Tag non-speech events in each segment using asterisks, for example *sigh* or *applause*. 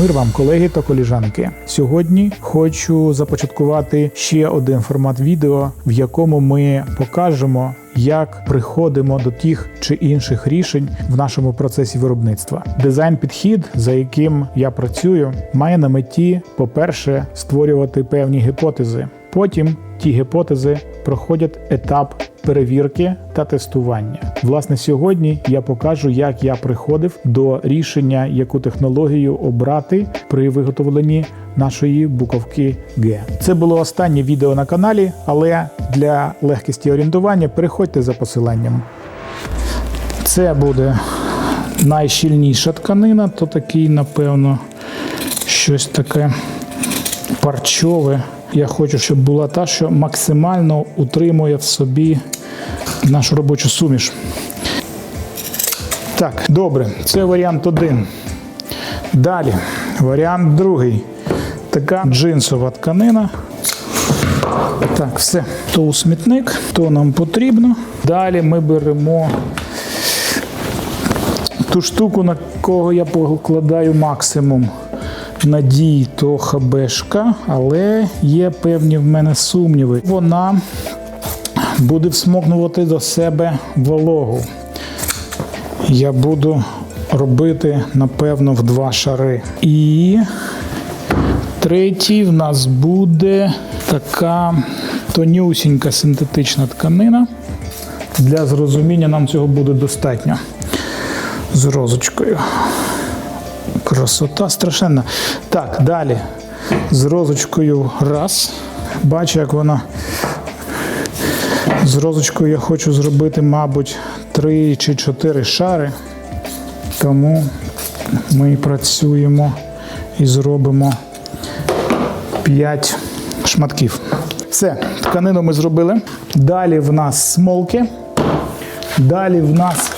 Мир вам, колеги та коліжанки. Сьогодні хочу започаткувати ще один формат відео, в якому ми покажемо, як приходимо до тих чи інших рішень в нашому процесі виробництва. Дизайн-підхід, за яким я працюю, має на меті, по-перше, створювати певні гіпотези. Потім ті гіпотези проходять етап перевірки та тестування. Власне, сьогодні я покажу, як я приходив до рішення, яку технологію обрати при виготовленні нашої буковки Г. Це було останнє відео на каналі, але для легкості орієнтування переходьте за посиланням. Це буде найщільніша тканина, то такий, напевно, щось таке парчове. Я хочу, щоб була та, що максимально утримує в собі нашу робочу суміш. Так, добре, це варіант один. Далі, варіант другий. Така джинсова тканина. Так, все. То у смітник, то нам потрібно. Далі ми беремо ту штуку, на кого я покладаю максимум надій, то хабешка, але є певні в мене сумніви. Вона буде всмокнувати до себе вологу. Я буду робити, напевно, в два шари. І третій в нас буде така тонюсінька синтетична тканина. Для зрозуміння нам цього буде достатньо. З розочкою. Красота страшенна. Так, далі. З розочкою раз. Бачу, як вона. З розочкою я хочу зробити, мабуть, три чи чотири шари. Тому ми працюємо і зробимо 5 шматків. Все, тканину ми зробили. Далі в нас смолки. Далі в нас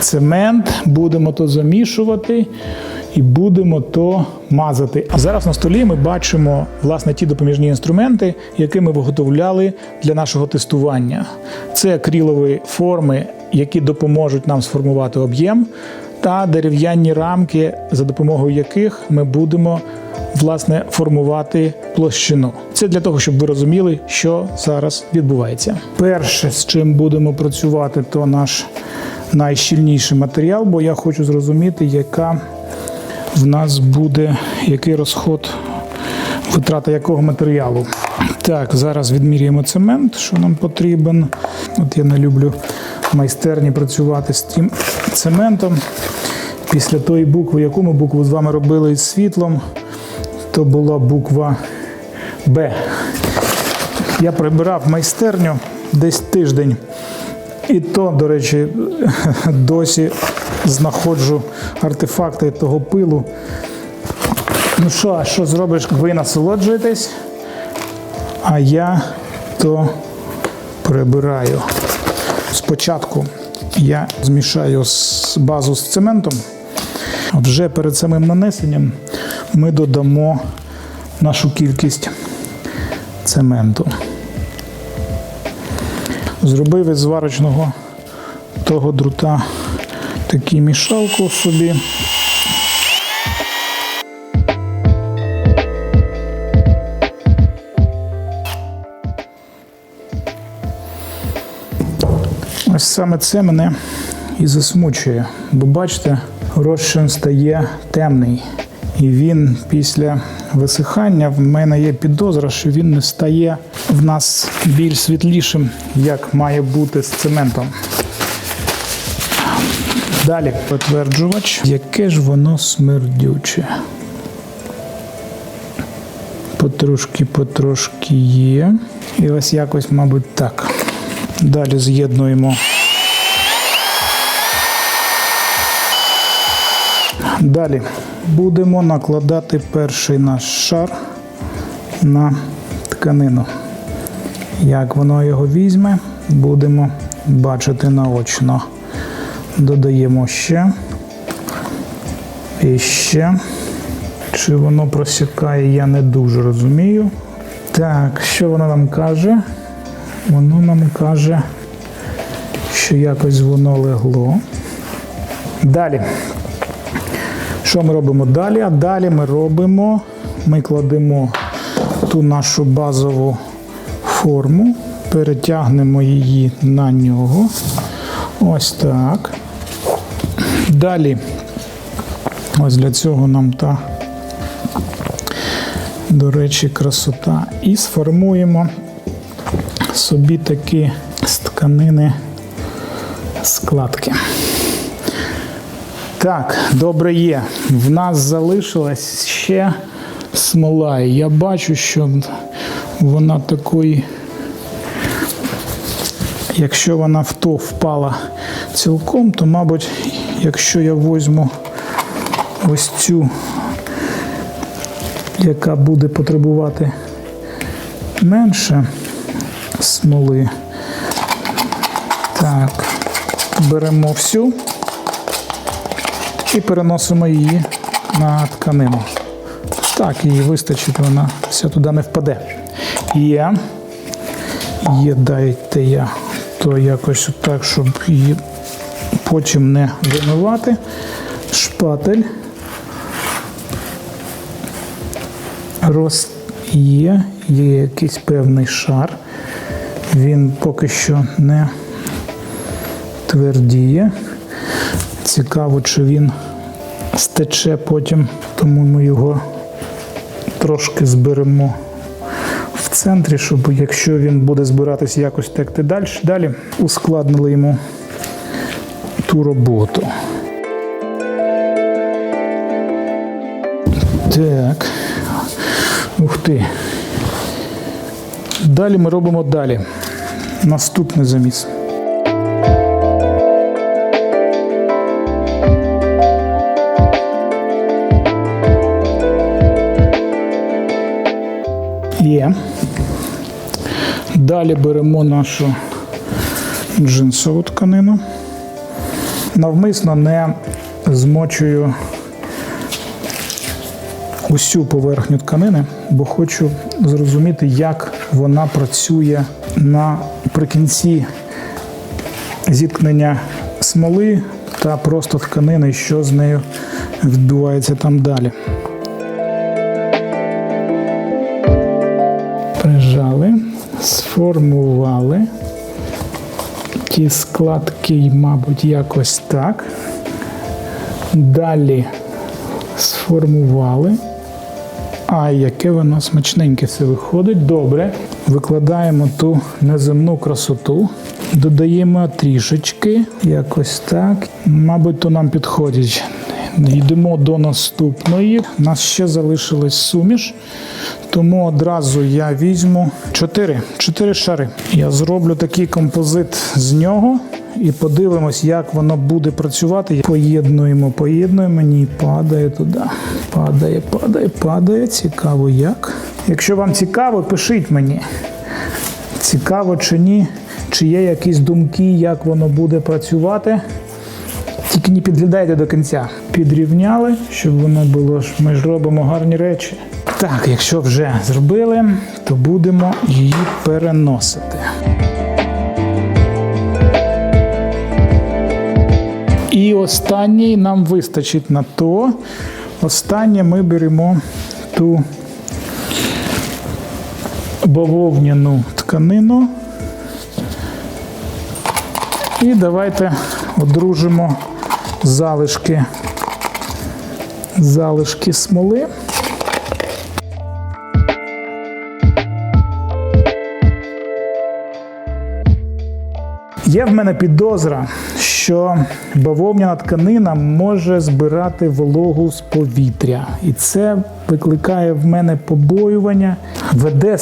цемент, будемо то замішувати і будемо то мазати. А зараз на столі ми бачимо власне ті допоміжні інструменти, які ми виготовляли для нашого тестування. Це акрилові форми, які допоможуть нам сформувати об'єм, та дерев'яні рамки, за допомогою яких ми будемо власне формувати площину. Це для того, щоб ви розуміли, що зараз відбувається. Перше, з чим будемо працювати, то наш найщільніший матеріал, бо я хочу зрозуміти, яка в нас буде який розход, витрата якого матеріалу. Так, зараз відміряємо цемент, що нам потрібен. От я не люблю в майстерні працювати з тим цементом. Після тої букви, яку ми букву з вами робили із світлом, то була буква Б. Я прибирав майстерню десь тиждень. І то, до речі, *laughs* досі знаходжу артефакти того пилу. Ну що, що зробиш? Ви насолоджуєтесь, а я то прибираю. Спочатку я змішаю базу з цементом, вже перед самим нанесенням ми додамо нашу кількість цементу. Зробив із зварочного того друта таку мішалку собі. Ось саме це мене і засмучує, бо бачите, розчин стає темний. І він після висихання в мене є підозра, що він не стає в нас більш світлішим, як має бути з цементом. Далі підтверджувач, яке ж воно смердюче. Потрошки, потрошки є. І ось якось, мабуть, так. Далі з'єднуємо. Далі будемо накладати перший наш шар на тканину. Як воно його візьме, будемо бачити наочно. Додаємо ще. І ще. Чи воно просікає, я не дуже розумію. Так, що воно нам каже? Воно нам каже, що якось воно легло. Далі Що ми робимо далі? А далі ми робимо, ми кладемо ту нашу базову форму, перетягнемо її на нього. Ось так. Далі, ось для цього нам та, до речі, красота. І сформуємо собі такі з тканини складки. Так, добре є. В нас залишилась ще смола. Я бачу, що вона такої, якщо вона в то впала цілком, то, мабуть, якщо я візьму ось цю, яка буде потребувати менше смоли. Так, беремо всю і переносимо її на тканину. Так, її вистачить, вона вся туди не впаде. Є. Є, дайте я то якось так, щоб її потім не вимивати. Шпатель. Роз є, є якийсь певний шар. Він поки що не твердіє. Цікаво, чи він стече потім, тому ми його трошки зберемо центрі, щоб якщо він буде збиратися якось текти далі, далі ускладнили йому ту роботу. Так. Ух ти. Далі ми робимо далі. Наступний заміс. Є. Далі беремо нашу джинсову тканину. Навмисно не змочую усю поверхню тканини, бо хочу зрозуміти, як вона працює наприкінці зіткнення смоли та просто тканини, що з нею відбувається там далі. Сформували ті складки, мабуть, якось так. Далі сформували. А яке воно смачненьке все виходить. Добре. Викладаємо ту неземну красоту, додаємо трішечки, якось так. Мабуть, то нам підходить. Йдемо до наступної. У нас ще залишилась суміш, тому одразу я візьму 4, 4 шари. Я зроблю такий композит з нього і подивимось, як воно буде працювати. Поєднуємо, поєднуємо, ні, падає туди. Падає, падає, падає. Цікаво як. Якщо вам цікаво, пишіть мені. Цікаво чи ні, чи є якісь думки, як воно буде працювати. Тільки не підглядайте до кінця. Підрівняли, щоб воно було ж. Ми ж робимо гарні речі. Так, якщо вже зробили, то будемо її переносити. І останній нам вистачить на то. Останнє ми беремо ту бавовняну тканину. І давайте одружимо залишки, залишки смоли. Є в мене підозра, що бавовняна тканина може збирати вологу з повітря, і це викликає в мене побоювання, веде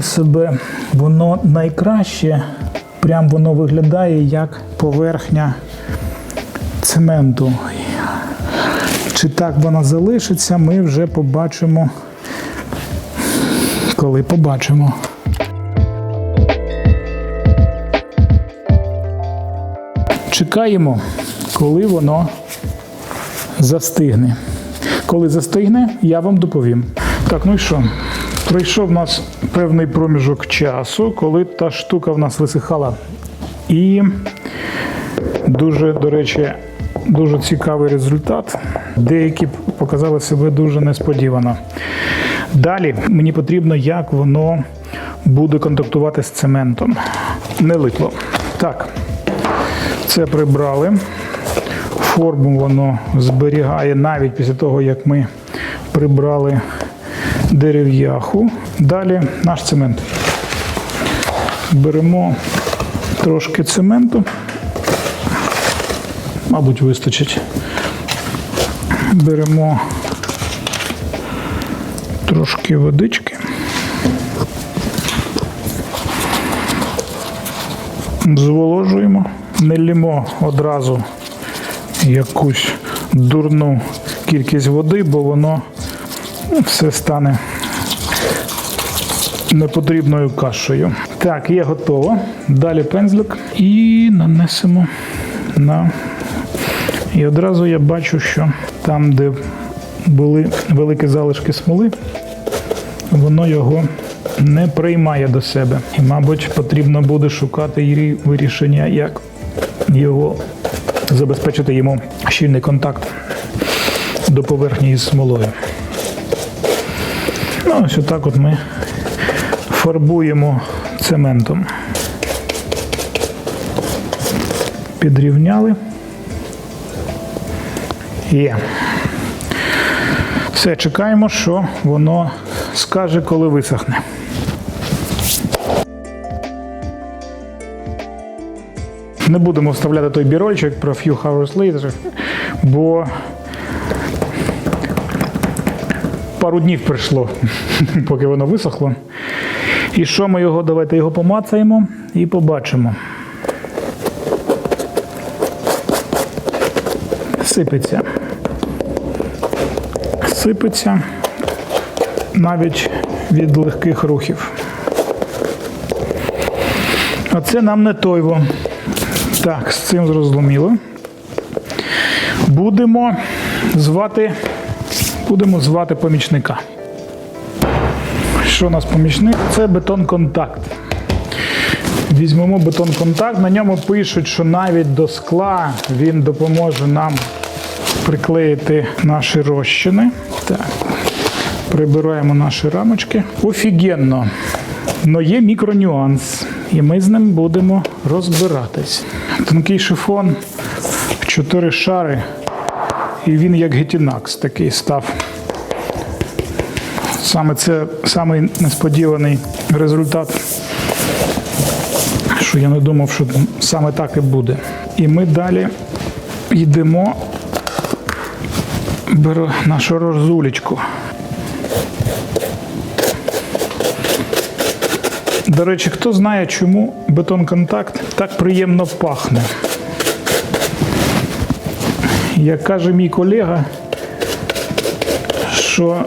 себе воно найкраще, прям воно виглядає як поверхня цементу. Чи так вона залишиться, ми вже побачимо, коли побачимо. Чекаємо, коли воно застигне. Коли застигне, я вам доповім. Так, ну і що? Пройшов у нас певний проміжок часу, коли та штука в нас висихала. І дуже, до речі, дуже цікавий результат. Деякі показали себе дуже несподівано. Далі мені потрібно, як воно буде контактувати з цементом. Не липло. Так, це прибрали. Форму воно зберігає навіть після того, як ми прибрали дерев'яху. Далі наш цемент. Беремо трошки цементу. Мабуть, вистачить. Беремо трошки водички. Зволожуємо, не лімо одразу якусь дурну кількість води, бо воно ну, все стане непотрібною кашею. Так, є готово. Далі пензлик і нанесемо на. І одразу я бачу, що там, де були великі залишки смоли, воно його не приймає до себе. І, мабуть, потрібно буде шукати її вирішення, як його забезпечити йому щільний контакт до поверхні із смолою. Ну, ось отак от ми фарбуємо цементом. Підрівняли. Є. Все, чекаємо, що воно скаже, коли висохне. Не будемо вставляти той бірольчик про few hours later, бо пару днів пройшло, поки воно висохло. І що ми його, давайте його помацаємо і побачимо. Сипеться. Сипеться навіть від легких рухів. А це нам не тойво. Так, з цим зрозуміло. Будемо звати, будемо звати помічника. Що у нас помічник? Це бетон контакт. Візьмемо бетон контакт. На ньому пишуть, що навіть до скла він допоможе нам приклеїти наші розчини. Так. Прибираємо наші рамочки. Офігенно. Но є мікронюанс, і ми з ним будемо розбиратись. Тонкий шифон чотири шари, і він як гетінакс такий став. Саме це самий несподіваний результат, що я не думав, що саме так і буде. І ми далі йдемо, беру нашу розулечку. До речі, хто знає, чому бетон контакт так приємно пахне? Як каже мій колега, що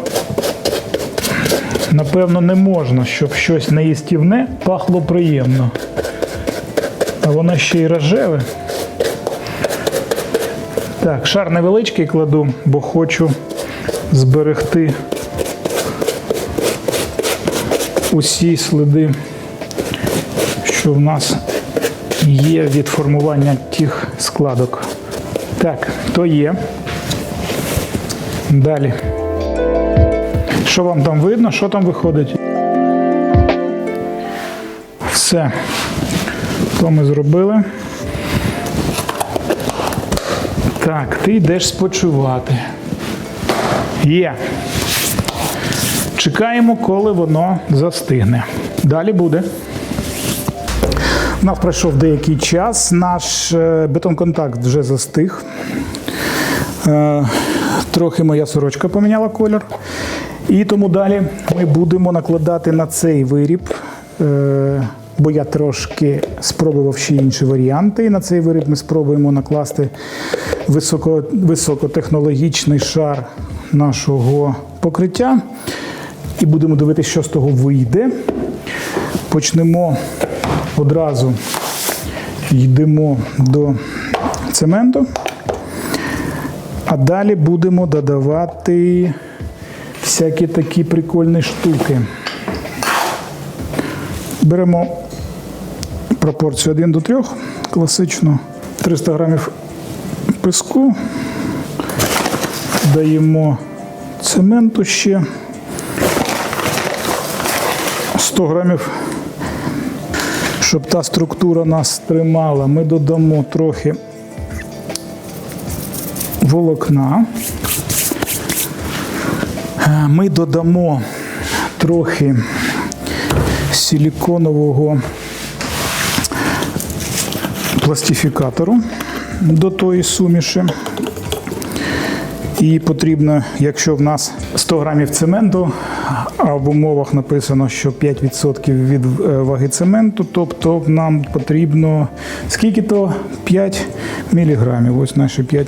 напевно не можна, щоб щось неїстівне пахло приємно. А воно ще й рожеве. Так, шар невеличкий кладу, бо хочу зберегти усі сліди, що в нас є від формування тих складок. Так, то є. Далі. Що вам там видно? Що там виходить? Все. То ми зробили. Так, ти йдеш спочивати. Є. Чекаємо, коли воно застигне. Далі буде. У нас пройшов деякий час. Наш е, бетон-контакт вже застиг. Е, Трохи моя сорочка поміняла колір. І тому далі ми будемо накладати на цей виріб. Бо я трошки спробував ще інші варіанти. І на цей виріб ми спробуємо накласти високо, високотехнологічний шар нашого покриття. І будемо дивитися, що з того вийде. Почнемо одразу йдемо до цементу, а далі будемо додавати всякі такі прикольні штуки. Беремо пропорцію 1 до 3, класично 300 грамів піску, даємо цементу ще 100 грамів, щоб та структура нас тримала. Ми додамо трохи волокна. Е, Ми додамо трохи силіконового пластифікатору до тої суміші. І потрібно, якщо в нас 100 грамів цементу, а в умовах написано, що 5% від е, ваги цементу, тобто нам потрібно скільки то 5 міліграмів. Ось наші 5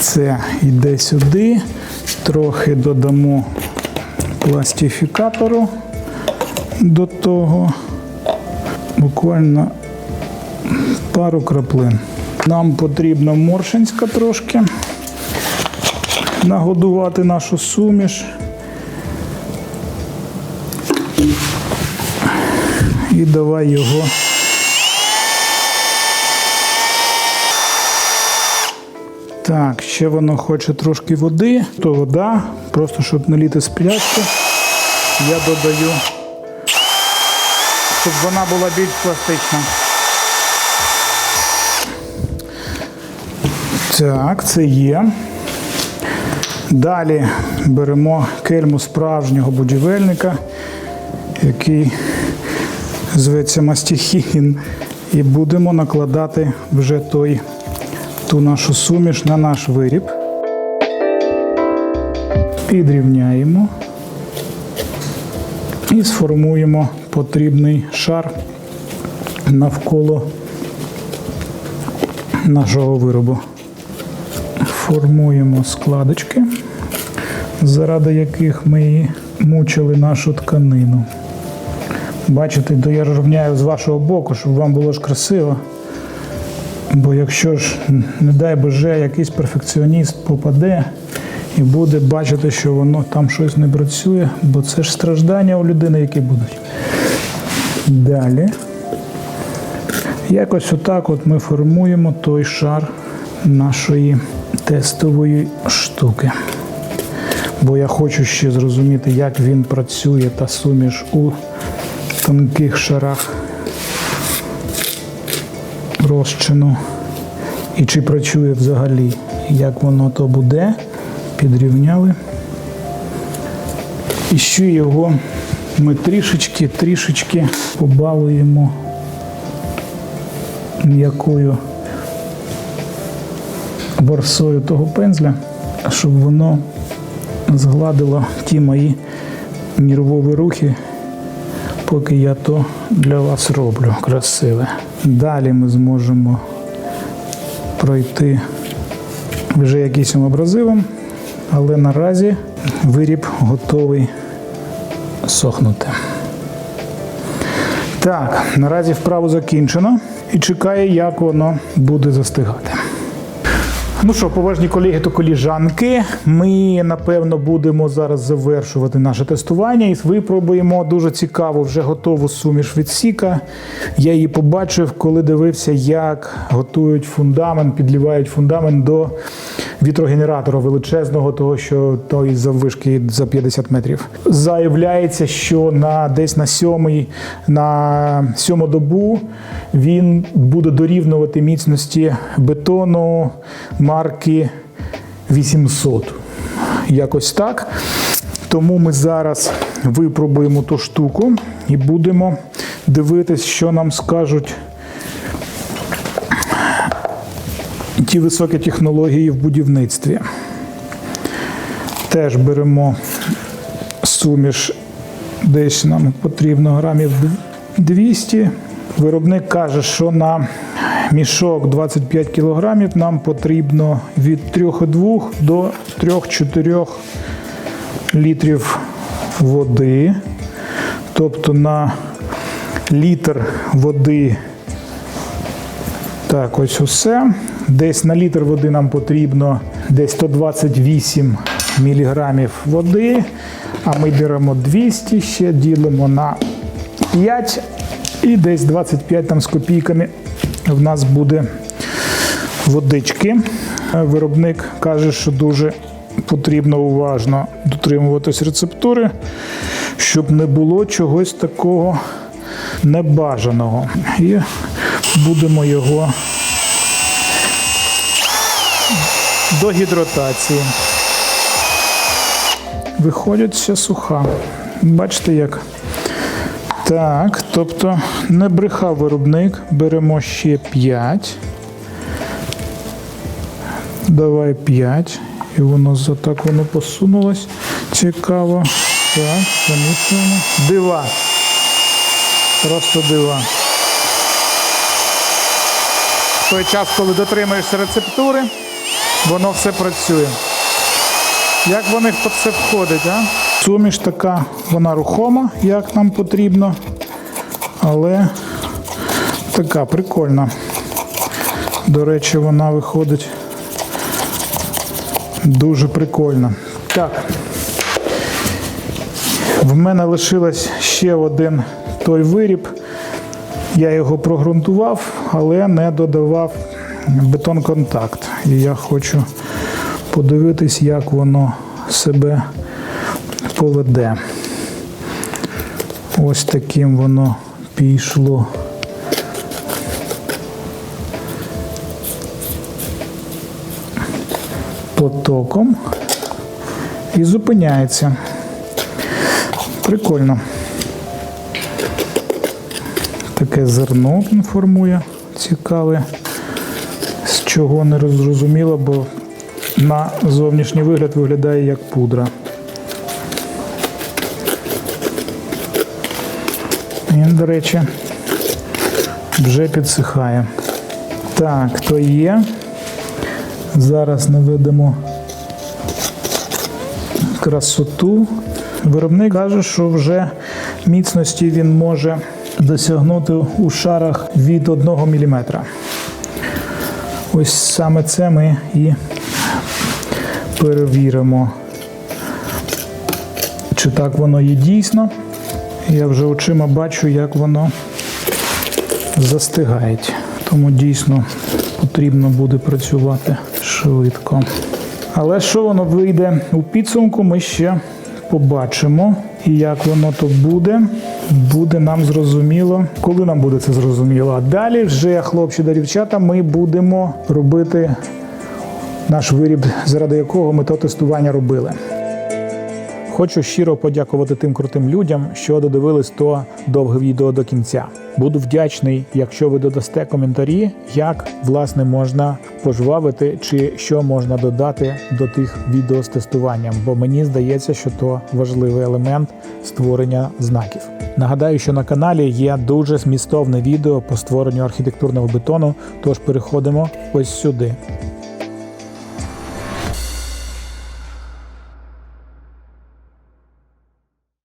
Це йде сюди, трохи додамо пластифікатору до того, буквально пару краплин. Нам потрібно моршинська трошки нагодувати нашу суміш. І давай його. Так, ще воно хоче трошки води, то вода, просто щоб наліти з я додаю, щоб вона була більш пластична. Так, це є. Далі беремо кельму справжнього будівельника, який зветься мастихін, і будемо накладати вже той ту нашу суміш на наш виріб. Підрівняємо і сформуємо потрібний шар навколо нашого виробу. Формуємо складочки, заради яких ми мучили нашу тканину. Бачите, то я рівняю з вашого боку, щоб вам було ж красиво. Бо якщо ж, не дай Боже, якийсь перфекціоніст попаде і буде бачити, що воно там щось не працює, бо це ж страждання у людини, які будуть. Далі. Якось отак от ми формуємо той шар нашої тестової штуки. Бо я хочу ще зрозуміти, як він працює та суміш у тонких шарах розчину і чи працює взагалі, як воно то буде, підрівняли. І ще його ми трішечки, трішечки побалуємо м'якою борсою того пензля, щоб воно згладило ті мої нервові рухи, поки я то для вас роблю красиве. Далі ми зможемо пройти вже якимось абразивом, але наразі виріб готовий сохнути. Так, наразі вправу закінчено і чекає, як воно буде застигати. Ну що, поважні колеги та коліжанки, ми напевно будемо зараз завершувати наше тестування і випробуємо дуже цікаву вже готову суміш від Сіка. Я її побачив, коли дивився, як готують фундамент, підлівають фундамент до вітрогенератора величезного, того що той заввишки за 50 метрів. Заявляється, що на десь на сьомий, на сьому добу він буде дорівнювати міцності бетону марки 800. Якось так. Тому ми зараз випробуємо ту штуку і будемо дивитись, що нам скажуть ті високі технології в будівництві. Теж беремо суміш, десь нам потрібно грамів 200. Виробник каже, що на мішок 25 кг нам потрібно від 3,2 до 3-4 літрів води. Тобто на літр води так, ось усе. Десь на літр води нам потрібно десь 128 мг води, а ми беремо 200, ще ділимо на 5 І десь 25 там з копійками в нас буде водички. Е, Виробник каже, що дуже потрібно уважно дотримуватись рецептури, щоб не було чогось такого небажаного. І будемо його до гідратації. Виходить ще суха. Бачите як? Так, тобто не брехав виробник, беремо ще 5. Давай 5. І воно за так воно посунулось. Цікаво. Так, замішуємо. Дива. Просто дива. В той час, коли дотримуєшся рецептури, воно все працює. Як в це входить, а? Суміш така, вона рухома, як нам потрібно, але така прикольна. До речі, вона виходить дуже прикольно. Так. В мене лишилось ще один той виріб. Я його прогрунтував, але не додавав бетон-контакт. І я хочу подивитись, як воно себе поведе. Ось таким воно пішло. Потоком і зупиняється. Прикольно. Таке зерно він формує цікаве, з чого не зрозуміло, бо на зовнішній вигляд виглядає як пудра. Він, до речі, вже підсихає. Так, то є. Зараз наведемо красоту. Виробник каже, що вже міцності він може досягнути у шарах від 1 мм. Ось саме це ми і перевіримо, чи так воно є дійсно. Я вже очима бачу, як воно застигає. Тому дійсно потрібно буде працювати швидко. Але що воно вийде у підсумку, ми ще побачимо. І як воно то буде, буде нам зрозуміло, коли нам буде це зрозуміло. А далі вже, хлопці та дівчата, ми будемо робити наш виріб, заради якого ми то тестування робили. Хочу щиро подякувати тим крутим людям, що додивились то довге відео до кінця. Буду вдячний, якщо ви додасте коментарі, як власне можна пожвавити чи що можна додати до тих відео з тестуванням, бо мені здається, що то важливий елемент створення знаків. Нагадаю, що на каналі є дуже змістовне відео по створенню архітектурного бетону, тож переходимо ось сюди.